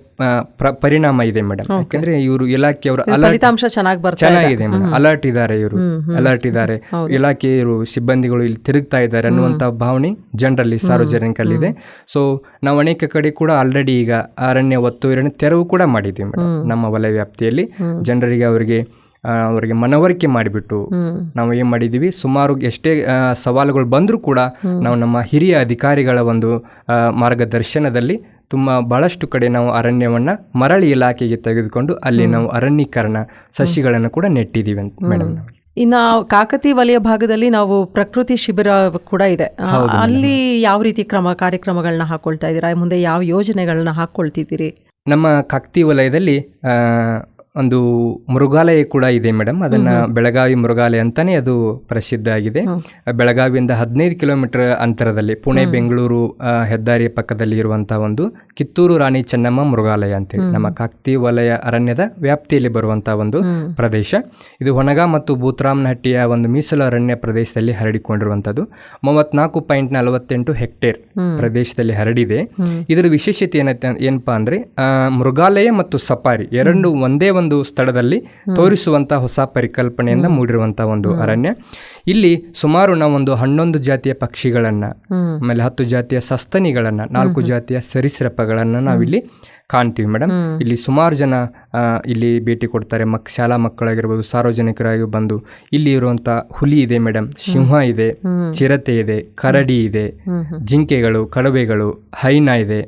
ಪರಿಣಾಮ ಇದೆ ಮೇಡಮ್ ಯಾಕಂದ್ರೆ ಇವರು ಇಲಾಖೆಯವರು ಫಲಿತಾಂಶ ಚೆನ್ನಾಗಿ ಬರ್ತಾ. ಚೆನ್ನಾಗಿದೆ ಮೇಡಮ್ ಅಲರ್ಟ್ ಇದ್ದಾರೆ ಇವರು. ಅಲರ್ಟ್ ಇದ್ದಾರೆ. ಇಲಾಖೆಯವರು ಸಿಬ್ಬಂದಿಗಳು ಇಲ್ಲಿ ತಿರುಗ್ತಾ ಇದ್ದಾರೆ ಅನ್ನುವಂತ ಭಾವನೆ ಜನರಲ್ಲಿ ಸಾರ್ವಜನಿಕರಲ್ಲಿದೆ. ಸೊ ನಾವು ಅನೇಕ ಕಡೆ ಕೂಡ ಆಲ್ರೆಡಿ ಈಗ ಅರಣ್ಯ ಒತ್ತುವರಿಯನ್ನು ತೆರವು ಕೂಡ ಮಾಡಿದ್ದೀವಿ ಮೇಡಮ್ ನಮ್ಮ ವಲಯ ವ್ಯಾಪ್ತಿಯಲ್ಲಿ. ಜನರಿಗೆ ಅವರಿಗೆ ಅವರಿಗೆ ಮನವರಿಕೆ ಮಾಡಿಬಿಟ್ಟು ನಾವು ಏನು ಮಾಡಿದ್ದೀವಿ? ಸುಮಾರು ಎಷ್ಟೇ ಸವಾಲುಗಳು ಬಂದರೂ ಕೂಡ ನಾವು ನಮ್ಮ ಹಿರಿಯ ಅಧಿಕಾರಿಗಳ ಒಂದು ಮಾರ್ಗದರ್ಶನದಲ್ಲಿ ತುಂಬ ಬಹಳಷ್ಟು ಕಡೆ ನಾವು ಅರಣ್ಯವನ್ನು ಮರಳಿ ಇಲಾಖೆಗೆ ತೆಗೆದುಕೊಂಡು ಅಲ್ಲಿ ನಾವು ಅರಣ್ಯೀಕರಣ ಸಸಿಗಳನ್ನು ಕೂಡ ನೆಟ್ಟಿದ್ದೀವಿ ಅಂತ ಮೇಡಮ್ ಇನ್ನು ಕಾಕತಿ ವಲಯ ಭಾಗದಲ್ಲಿ ನಾವು ಪ್ರಕೃತಿ ಶಿಬಿರ ಕೂಡ ಇದೆ. ಅಲ್ಲಿ ಯಾವ ರೀತಿ ಕ್ರಮ ಕಾರ್ಯಕ್ರಮಗಳನ್ನ ಹಾಕೊಳ್ತಾ ಇದ್ದೀರಾ? ಮುಂದೆ ಯಾವ ಯೋಜನೆಗಳನ್ನ ಹಾಕ್ಕೊಳ್ತಿದ್ದೀರಿ ನಮ್ಮ ಕಾಕ್ತಿ ವಲಯದಲ್ಲಿ ಒಂದು ಮೃಗಾಲಯ ಕೂಡ ಇದೆ ಮೇಡಮ್. ಅದನ್ನ ಬೆಳಗಾವಿ ಮೃಗಾಲಯ ಅಂತಾನೆ ಅದು ಪ್ರಸಿದ್ಧ ಆಗಿದೆ. ಬೆಳಗಾವಿಯಿಂದ ಹದಿನೈದು ಕಿಲೋಮೀಟರ್ ಅಂತರದಲ್ಲಿ ಪುಣೆ ಬೆಂಗಳೂರು ಹೆದ್ದಾರಿ ಹೆದ್ದಾರಿಯ ಪಕ್ಕದಲ್ಲಿ ಇರುವಂತಹ ಒಂದು ಕಿತ್ತೂರು ರಾಣಿ ಚೆನ್ನಮ್ಮ ಮೃಗಾಲಯ ಅಂತೇಳಿ. ನಮ್ಮ ಕಾಕ್ತಿ ವಲಯ ಅರಣ್ಯದ ವ್ಯಾಪ್ತಿಯಲ್ಲಿ ಬರುವಂತಹ ಒಂದು ಪ್ರದೇಶ. ಇದು ಹೊನಗ ಮತ್ತು ಭೂತರಾಮನಹಟ್ಟಿಯ ಒಂದು ಮೀಸಲು ಅರಣ್ಯ ಪ್ರದೇಶದಲ್ಲಿ ಹರಡಿಕೊಂಡಿರುವಂಥದ್ದು ಮೂವತ್ನಾಲ್ಕು ಪಾಯಿಂಟ್ ನಲವತ್ತೆಂಟು ಹೆಕ್ಟೇರ್ ಪ್ರದೇಶದಲ್ಲಿ ಹರಡಿದೆ. ಇದರ ವಿಶೇಷತೆ ಏನಪ್ಪಾ ಅಂದ್ರೆ ಮೃಗಾಲಯ ಮತ್ತು ಸಫಾರಿ ಎರಡು ಒಂದೇ ಒಂದು ಸ್ಥಳದಲ್ಲಿ ತೋರಿಸುವಂತಹ ಹೊಸ ಪರಿಕಲ್ಪನೆಯಿಂದ ಮೂಡಿರುವಂತಹ ಒಂದು ಅರಣ್ಯ. ಇಲ್ಲಿ ಸುಮಾರು ಒಂದು ಹನ್ನೊಂದು ಜಾತಿಯ ಪಕ್ಷಿಗಳನ್ನ ಆಮೇಲೆ ಹತ್ತು ಜಾತಿಯ ಸಸ್ತನಿಗಳನ್ನ ನಾಲ್ಕು ಜಾತಿಯ ಸರೀಸೃಪಗಳನ್ನ ನಾವಿಲ್ಲಿ ಕಾಣ್ತೀವಿ ಮೇಡಮ್. ಇಲ್ಲಿ ಸುಮಾರು ಜನ ಇಲ್ಲಿ ಭೇಟಿ ಕೊಡ್ತಾರೆ. ಮಕ್ ಶಾಲಾ ಮಕ್ಕಳಾಗಿರ್ಬೋದು ಸಾರ್ವಜನಿಕರಾಗಿ ಬಂದು ಇಲ್ಲಿ ಇರುವಂತ ಹುಲಿ ಇದೆ ಮೇಡಮ್. ಸಿಂಹ ಇದೆ ಚಿರತೆ ಇದೆ ಕರಡಿ ಇದೆ ಜಿಂಕೆಗಳು ಕಡವೆಗಳು ಹೈನ ಇದೆ.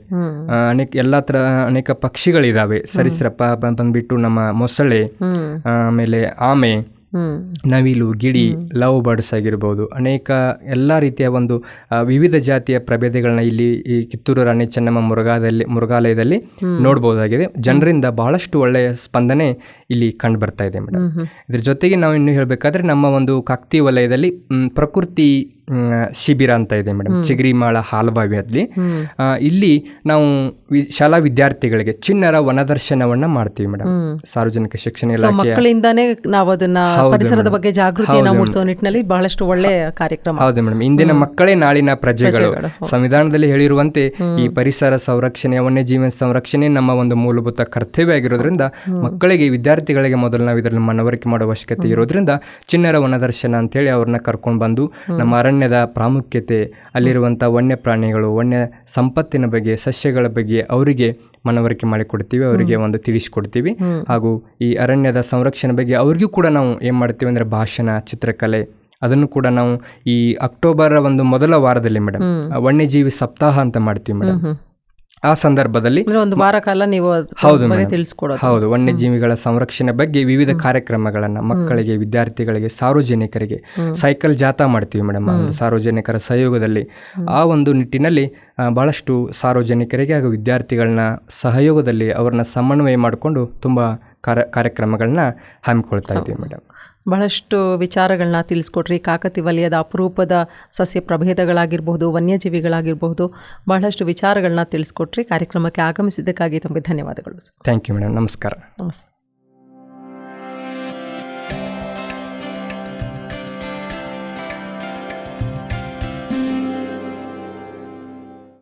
ಅನೇಕ ಎಲ್ಲ ತರ ಅನೇಕ ಪಕ್ಷಿಗಳಿದಾವೆ. ಸರಿಸ್ರಪ್ಪ ಬಂದ್ಬಿಟ್ಟು ನಮ್ಮ ಮೊಸಳೆ ಆಮೇಲೆ ಆಮೆ ನವಿಲು ಗಿಳಿ ಲವ್ ಬರ್ಡ್ಸ್ ಆಗಿರ್ಬೋದು ಅನೇಕ ಎಲ್ಲ ರೀತಿಯ ಒಂದು ವಿವಿಧ ಜಾತಿಯ ಪ್ರಭೇದಗಳನ್ನ ಇಲ್ಲಿ ಈ ಕಿತ್ತೂರು ರಾಣಿ ಚೆನ್ನಮ್ಮ ಮೃಗಾದಲ್ಲಿ ಮೃಗಾಲಯದಲ್ಲಿ ನೋಡಬಹುದಾಗಿದೆ ಜನರಿಂದ ಬಹಳಷ್ಟು ಒಳ್ಳೆಯ ಸ್ಪಂದನೆ ಇಲ್ಲಿ ಕಂಡು ಬರ್ತಾ ಇದೆ ಮೇಡಮ್ ಇದ್ರ ಜೊತೆಗೆ ನಾವು ಇನ್ನು ಹೇಳಬೇಕಾದ್ರೆ ನಮ್ಮ ಒಂದು ಕಕ್ತಿ ವಲಯದಲ್ಲಿ ಪ್ರಕೃತಿ ಶಿಬಿರ ಅಂತ ಇದೆ ಮೇಡಮ್. ಚಿಗರಿಮಾಳ ಹಾಲ್ಬಾವಿಯಲ್ಲಿ. ಇಲ್ಲಿ ನಾವು ಶಾಲಾ ವಿದ್ಯಾರ್ಥಿಗಳಿಗೆ ಚಿನ್ನರ ವನದರ್ಶನವನ್ನ ಮಾಡ್ತೀವಿ ಮೇಡಮ್. ಸಾರ್ವಜನಿಕ ಶಿಕ್ಷಣ ಮಕ್ಕಳಿಂದಾನೇ ನಾವು ಅದನ್ನ ಪರಿಸರದ ಬಗ್ಗೆ ಜಾಗೃತಿಯನ್ನ ಮೂಡಿಸುವ ನಿಟ್ಟಿನಲ್ಲಿ ಬಹಳಷ್ಟು ಒಳ್ಳೆ ಕಾರ್ಯಕ್ರಮ. ಹೌದು ಮೇಡಮ್. ಇಂದಿನ ಮಕ್ಕಳೇ ನಾಳಿನ ಪ್ರಜೆಗಳು. ಸಂವಿಧಾನದಲ್ಲಿ ಹೇಳಿರುವಂತೆ ಈ ಪರಿಸರ ಸಂರಕ್ಷಣೆ ವನ್ಯಜೀವನ ಸಂರಕ್ಷಣೆ ನಮ್ಮ ಒಂದು ಮೂಲಭೂತ ಕರ್ತವ್ಯ ಆಗಿರೋದ್ರಿಂದ ಮಕ್ಕಳಿಗೆ ವಿದ್ಯಾರ್ಥಿಗಳಿಗೆ ಮೊದಲು ನಾವು ಇದರಲ್ಲಿ ಮನವರಿಕೆ ಮಾಡುವ ಅವಶ್ಯಕತೆ ಇರೋದ್ರಿಂದ ಚಿನ್ನರ ವನದರ್ಶನ ಅಂತೇಳಿ ಅವ್ರನ್ನ ಕರ್ಕೊಂಡು ಬಂದು ನಮ್ಮ ಅರಣ್ಯ ಅರಣ್ಯದ ಪ್ರಾಮುಖ್ಯತೆ ಅಲ್ಲಿರುವಂಥ ವನ್ಯ ಪ್ರಾಣಿಗಳು ವನ್ಯ ಸಂಪತ್ತಿನ ಬಗ್ಗೆ ಸಸ್ಯಗಳ ಬಗ್ಗೆ ಅವರಿಗೆ ಮನವರಿಕೆ ಮಾಡಿಕೊಡ್ತೀವಿ ಅವರಿಗೆ ಒಂದು ತಿಳಿಸ್ಕೊಡ್ತೀವಿ. ಹಾಗೂ ಈ ಅರಣ್ಯದ ಸಂರಕ್ಷಣೆ ಬಗ್ಗೆ ಅವ್ರಿಗೂ ಕೂಡ ನಾವು ಏನು ಮಾಡ್ತೀವಿ ಅಂದರೆ ಭಾಷಣ ಚಿತ್ರಕಲೆ ಅದನ್ನು ಕೂಡ ನಾವು ಈ ಅಕ್ಟೋಬರ್ ಒಂದು ಮೊದಲ ವಾರದಲ್ಲಿ ಮೇಡಮ್ ವನ್ಯಜೀವಿ ಸಪ್ತಾಹ ಅಂತ ಮಾಡ್ತೀವಿ ಮೇಡಮ್. ಆ ಸಂದರ್ಭದಲ್ಲಿ ಒಂದು ವಾರ ಕಾಲ ನೀವು ಹೌದು. ತಿಳಿಸ್ಕೊಡೋದು. ಹೌದು ವನ್ಯಜೀವಿಗಳ ಸಂರಕ್ಷಣೆ ಬಗ್ಗೆ ವಿವಿಧ ಕಾರ್ಯಕ್ರಮಗಳನ್ನ ಮಕ್ಕಳಿಗೆ ವಿದ್ಯಾರ್ಥಿಗಳಿಗೆ ಸಾರ್ವಜನಿಕರಿಗೆ ಸೈಕಲ್ ಜಾಥಾ ಮಾಡ್ತೀವಿ ಮೇಡಮ್ ಸಾರ್ವಜನಿಕರ ಸಹಯೋಗದಲ್ಲಿ. ಆ ಒಂದು ನಿಟ್ಟಿನಲ್ಲಿ ಬಹಳಷ್ಟು ಸಾರ್ವಜನಿಕರಿಗೆ ಹಾಗೂ ವಿದ್ಯಾರ್ಥಿಗಳನ್ನ ಸಹಯೋಗದಲ್ಲಿ ಅವರನ್ನ ಸಮನ್ವಯ ಮಾಡಿಕೊಂಡು ತುಂಬ ಕಾರ್ಯ ಕಾರ್ಯಕ್ರಮಗಳನ್ನ ಹಮ್ಮಿಕೊಳ್ತಾ ಇದ್ದೀವಿ ಮೇಡಮ್ ಬಹಳಷ್ಟು ವಿಚಾರಗಳನ್ನ ತಿಳಿಸ್ಕೊಟ್ರಿ ಕಾಕತಿ ವಲಯದ ಅಪರೂಪದ ಸಸ್ಯ ಪ್ರಭೇದಗಳಾಗಿರಬಹುದು ವನ್ಯಜೀವಿಗಳಾಗಿರಬಹುದು ಬಹಳಷ್ಟು ವಿಚಾರಗಳನ್ನ ತಿಳಿಸ್ಕೊಟ್ರಿ. ಕಾರ್ಯಕ್ರಮಕ್ಕೆ ಆಗಮಿಸಿದ್ದಕ್ಕಾಗಿ ತಮಗೆ ಧನ್ಯವಾದಗಳು ಥ್ಯಾಂಕ್ ಯು ಮೇಡಮ್ ನಮಸ್ಕಾರ. ನಮಸ್ತೆ.